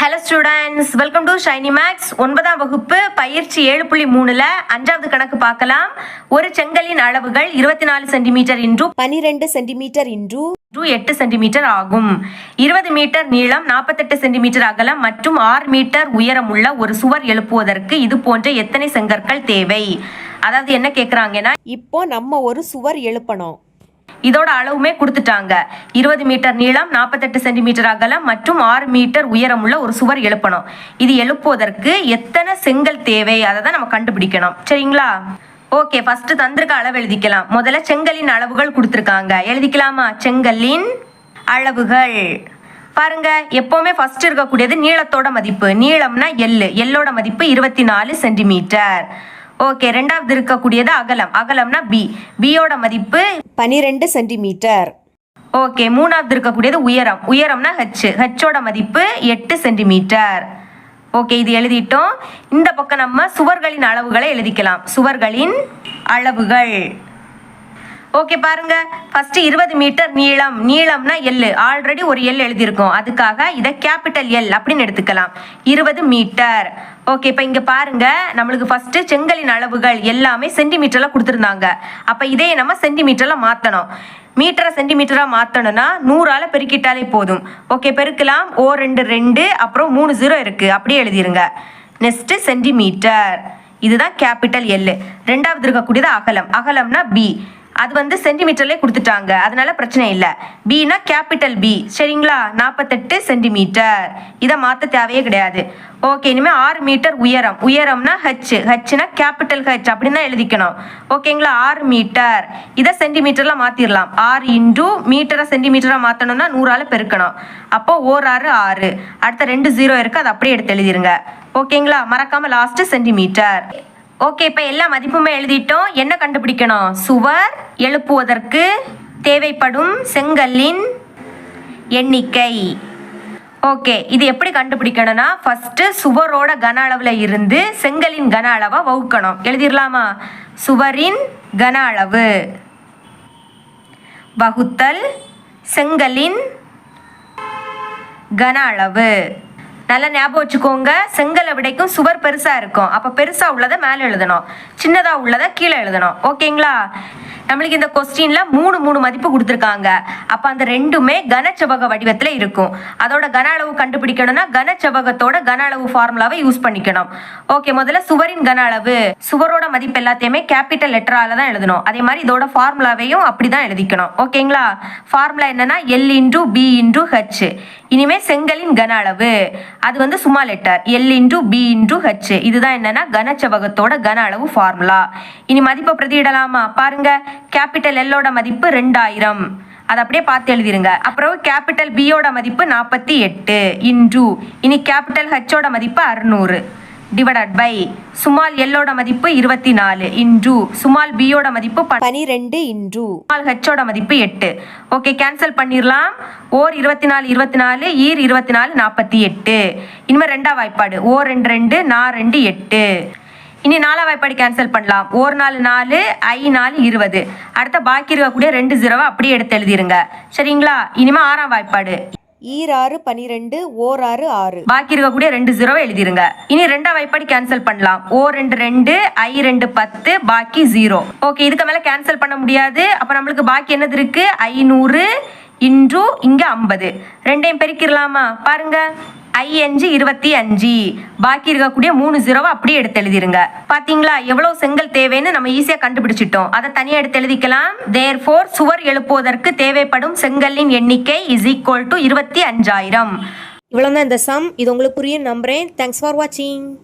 Hello students welcome to shiny max ஒன்பதாம் வகுப்பு பயிற்சி ஏழு புள்ளி மூணுல அஞ்சாவது கணக்கு பார்க்கலாம். ஒரு செங்கலின் அளவுகள் இருபத்தி நாலு சென்டிமீட்டர் இன்டு பனிரெண்டு சென்டிமீட்டர் இன்று எட்டு சென்டிமீட்டர் ஆகும். இருபது மீட்டர் நீளம் நாற்பத்தெட்டு சென்டிமீட்டர் அகலம் மற்றும் ஆறு மீட்டர் உயரமுள்ள ஒரு சுவர் எழுப்புவதற்கு இது போன்ற எத்தனை செங்கற்கள் தேவை? அதாவது என்ன கேட்குறாங்கன்னா இப்போ நம்ம ஒரு சுவர் எழுப்பணும். இதோட அளவுமே கொடுத்துட்டாங்க. இருபது மீட்டர் நீளம் நாற்பத்தெட்டு சென்டிமீட்டர் அகலம் மற்றும் ஆறு மீட்டர் உயரமுள்ள ஒரு சுவர் எழுப்பணும். இது எழுப்புவதற்கு எத்தனை செங்கல் தேவை? அதை தான் நம்ம கண்டுபிடிக்கணும். சரிங்களா? ஓகே ஃபர்ஸ்ட் தந்திருக்க அளவு எழுதிக்கலாம். முதல்ல செங்கலின் அளவுகள் கொடுத்துருக்காங்க. எழுதிக்கலாமா? செங்கலின் அளவுகள். பாருங்க எப்பவுமே ஃபர்ஸ்ட் இருக்கக்கூடியது நீளத்தோட மதிப்பு. நீளம்னா எள்ளு எல்லோட மதிப்பு இருபத்தி நாலு சென்டிமீட்டர். ஓகே ரெண்டாவது இருக்கக்கூடியது அகலம். அகலம்னா பி பியோட மதிப்பு பனிரெண்டு சென்டிமீட்டர். ஓகே மூணாவது இருக்கக்கூடியது உயரம். உயரம்னா ஹெச் ஹெச்சோட மதிப்பு எட்டு சென்டிமீட்டர். ஓகே இது எழுதிட்டோம். இந்த பக்கம் நம்ம சுவர்களின் அளவுகளை எழுதிக்கலாம். சுவர்களின் அளவுகள். ஓகே பாருங்க. ஃபர்ஸ்ட் இருபது மீட்டர் நீளம். நீளம்னா எல் ஆல்ரெடி ஒரு எல் எழுதியிருக்கோம். அதுக்காக இதை கேபிட்டல் எல் அப்படின்னு எடுத்துக்கலாம். இருபது மீட்டர். ஓகே இப்போ இங்கே பாருங்க. நம்மளுக்கு ஃபர்ஸ்ட் செங்கலின் அளவுகள் எல்லாமே சென்டிமீட்டர்ல கொடுத்துருந்தாங்க. அப்ப இதே நம்ம சென்டிமீட்டர்ல மாத்தணும். மீட்டரை சென்டிமீட்டரா மாற்றணும்னா நூறால பெருக்கிட்டாலே போதும். ஓகே பெருக்கலாம். ஓ ரெண்டு ரெண்டு அப்புறம் மூணு ஜீரோ இருக்கு. அப்படியே எழுதிருங்க. நெக்ஸ்ட் சென்டிமீட்டர் இதுதான் கேபிட்டல் எல் ரெண்டாவது இருக்கக்கூடியது அகலம். அகலம்னா பி அது வந்து சென்டிமீட்டர்லேயே கொடுத்துட்டாங்க. அதனால பிரச்சனை இல்லை. பினா கேபிட்டல் பி சரிங்களா? நாற்பத்தெட்டு சென்டிமீட்டர் இதை மாற்ற தேவையே கிடையாது. ஓகே இனிமேல் ஆறு மீட்டர் உயரம். உயரம்னா ஹச் ஹச்னா கேபிட்டல் ஹச் அப்படின்னு எழுதிக்கணும். ஓகேங்களா ஆறு மீட்டர் இதை சென்டிமீட்டரில் மாற்றிடலாம் ஆறு இன்டூ மீட்டரை சென்டிமீட்டராக மாற்றணும்னா நூறால் பெருக்கணும். அப்போ ஓர் ஆறு. ஆறு அடுத்த ரெண்டு ஜீரோ இருக்குது அதை அப்படியே எடுத்து எழுதிருங்க. ஓகேங்களா மறக்காமல் லாஸ்ட்டு சென்டிமீட்டர் ஓகே இப்போ எல்லா மதிப்புமே எழுதிட்டோம். என்ன கண்டுபிடிக்கணும்? சுவர் எழுப்புவதற்கு தேவைப்படும் செங்கல்லின் எண்ணிக்கை. ஓகே இது எப்படி கண்டுபிடிக்கணும்னா ஃபஸ்ட்டு சுவரோட கன அளவில் இருந்து செங்கலின் கன அளவை வகுக்கணும். எழுதிடலாமா சுவரின் கன அளவு. வகுத்தல் செங்கலின் கன அளவு. நல்லா ஞாபகம் வச்சுக்கோங்க. செங்கலை விடைக்கும் சுவர் பெருசாக இருக்கும். அப்போ பெருசாக உள்ளதை மேலே எழுதணும். சின்னதாக உள்ளதை கீழே எழுதணும். ஓகேங்களா? நம்மளுக்கு இந்த கொஸ்டின்ல மூணு மூணு மதிப்பு கொடுத்துருக்காங்க. அப்ப அந்த ரெண்டுமே கனச்செவ்வக வடிவத்துல இருக்கும். அதோட கன அளவு கண்டுபிடிக்கணும்னா கனச்செவ்வகத்தோட கன அளவு ஃபார்முலாவை யூஸ் பண்ணிக்கணும். ஓகே முதல்ல சுவரின் கன அளவு. சுவரோட மதிப்பு எல்லாத்தையுமே கேபிட்டல் லெட்டரால தான் எழுதணும். அதே மாதிரி இதோட ஃபார்முலாவையும் அப்படிதான் எழுதிக்கணும். ஓகேங்களா? ஃபார்முலா என்னன்னா L into B into H இனிமே செங்கலின் கன அளவு. அது வந்து சும்மா letter. L into B into H இதுதான் என்னன்னா கனச்சவகத்தோட கன அளவு ஃபார்முலா இனி மதிப்பை பிரதியிடலாமா? பாருங்க. கேபிட்டல் எல்லோட மதிப்பு ரெண்டாயிரம். அதை அப்படியே பார்த்து எழுதிருங்க. அப்புறம் கேபிட்டல் பியோட மதிப்பு நாற்பத்தி எட்டு. இன்டூ இனி கேபிட்டல் ஹெச்சோட மதிப்பு அறுநூறு. டிவைடட் பை சுமால் எல்லோட மதிப்பு இருபத்தி நாலு இன்டூ சுமால் பியோட மதிப்பு பன் பனிரெண்டு இன்று நாலு ஹெச்சோட மதிப்பு எட்டு. ஓகே கேன்சல் பண்ணிடலாம் ஓர் இருபத்தி நாலு இருபத்தி நாலு ஈர் இருபத்தி நாலு நாற்பத்தி எட்டு இனிமேல் ரெண்டா வாய்ப்பாடு. ஓ ரெண்டு ரெண்டு நான் ரெண்டு எட்டு. இனி நாலா வாய்ப்பாடு கேன்சல் பண்ணலாம். ஓர் நாலு நாலு ஐ நாலு இருபது. அடுத்த பாக்கி இருக்கக்கூடிய ரெண்டு ஜீரோவை அப்படியே எடுத்து எழுதிருங்க. சரிங்களா? இனிமே ஆறாம் வாய்ப்பாடு. ஈராறு பனிரெண்டு ஓர் ஆறு. ஆறு பாக்கி இருக்கக்கூடிய ரெண்டு ஜீரோவை எழுதிருங்க. இனி ரெண்டா வாய்ப்பாடி கேன்சல் பண்ணலாம். ஓ ரெண்டு ரெண்டு ஐ ரெண்டு பத்து பாக்கி ஜீரோ ஓகே இதுக்கு மேல கேன்சல் பண்ண முடியாது. அப்ப நம்மளுக்கு பாக்கி என்னது இருக்கு? ஐநூறு இன்று இங்க ஐம்பது. ரெண்டையும் பெருக்கிடலாமா பாருங்க. ஐஎன்ஜி இருபத்தி அஞ்சு. பாக்கி இருக்கக்கூடிய மூணு ஜீரோவை அப்படியே எடுத்து எழுதிருங்க. பாத்தீங்களா? எவ்வளவு செங்கல் தேவைன்னு நம்ம ஈஸியா கண்டுபிடிச்சிட்டோம். அதை தனியா எடுத்து எழுதிக்கலாம். தேர் சுவர் எழுப்புவதற்கு தேவைப்படும் செங்கலின் எண்ணிக்கை இஸ் ஈக்குவல் டு இருபத்தி அஞ்சாயிரம். இவ்வளோ தான் இந்த சம் இது உங்களுக்கு புரியும் நம்புறேன். தேங்க்ஸ் ஃபார் வாட்சிங்